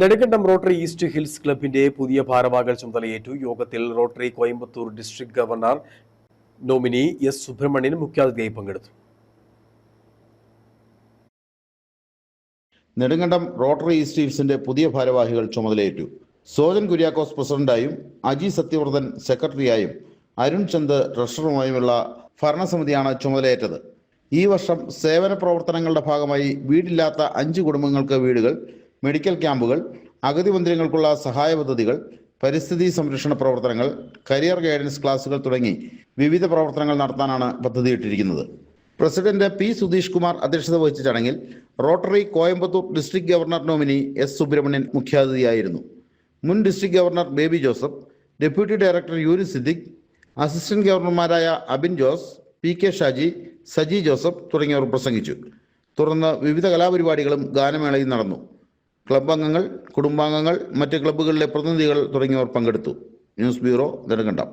Nedumkandam rotary east hills ക്ലബിന്റെ പുതിയ ഭാരവാഹികൾ ചുമതലയേറ്റു. യോഗത്തിൽ Rotary Coimbatore district governor nominee S Subramanian മുഖ്യാതിഥിയായി പങ്കെടുത്തു. നെടുങ്കണ്ടം റോട്ടറി ഈസ്റ്റ് ഹിൽസിന്റെ പുതിയ ഭാരവാഹികൾ ചുമതലയേറ്റു. സോജൻ കുര്യാക്കോസ് പ്രസിഡന്റായും അജി സത്യവർദ്ധൻ സെക്രട്ടറിയായും അരുൺ ചന്ദ് ട്രഷററുമായുമുള്ള ഭരണസമിതിയാണ് ചുമതലയേറ്റത്. ഈ വർഷം സേവന പ്രവർത്തനങ്ങളുടെ ഭാഗമായി വീടില്ലാത്ത അഞ്ച് കുടുംബങ്ങൾക്ക് വീടുകൾ മെഡിക്കൽ ക്യാമ്പുകൾ അഗതി മന്ദിരങ്ങൾക്കുള്ള സഹായ പദ്ധതികൾ പരിസ്ഥിതി സംരക്ഷണ പ്രവർത്തനങ്ങൾ കരിയർ ഗൈഡൻസ് ക്ലാസുകൾ തുടങ്ങി വിവിധ പ്രവർത്തനങ്ങൾ നടത്താനാണ് പദ്ധതിയിട്ടിരിക്കുന്നത്. പ്രസിഡന്റ് പി സുധീഷ് കുമാർ അധ്യക്ഷത വഹിച്ച ചടങ്ങിൽ Rotary Coimbatore district governor nominee S Subramanian മുഖ്യാതിഥിയായിരുന്നു. മുൻ district governor Baby Joseph deputy director Yuri Siddique assistant ഗവർണർമാരായ Abin Jose P K Shaji Saji Joseph തുടങ്ങിയവർ പ്രസംഗിച്ചു. തുടർന്ന് വിവിധ കലാപരിപാടികളും ഗാനമേളയും നടന്നു. ക്ലബ് അംഗങ്ങൾ കുടുംബാംഗങ്ങൾ മറ്റ് ക്ലബ്ബുകളിലെ പ്രതിനിധികൾ തുടങ്ങിയവർ പങ്കെടുത്തു. News bureau Nedumkandam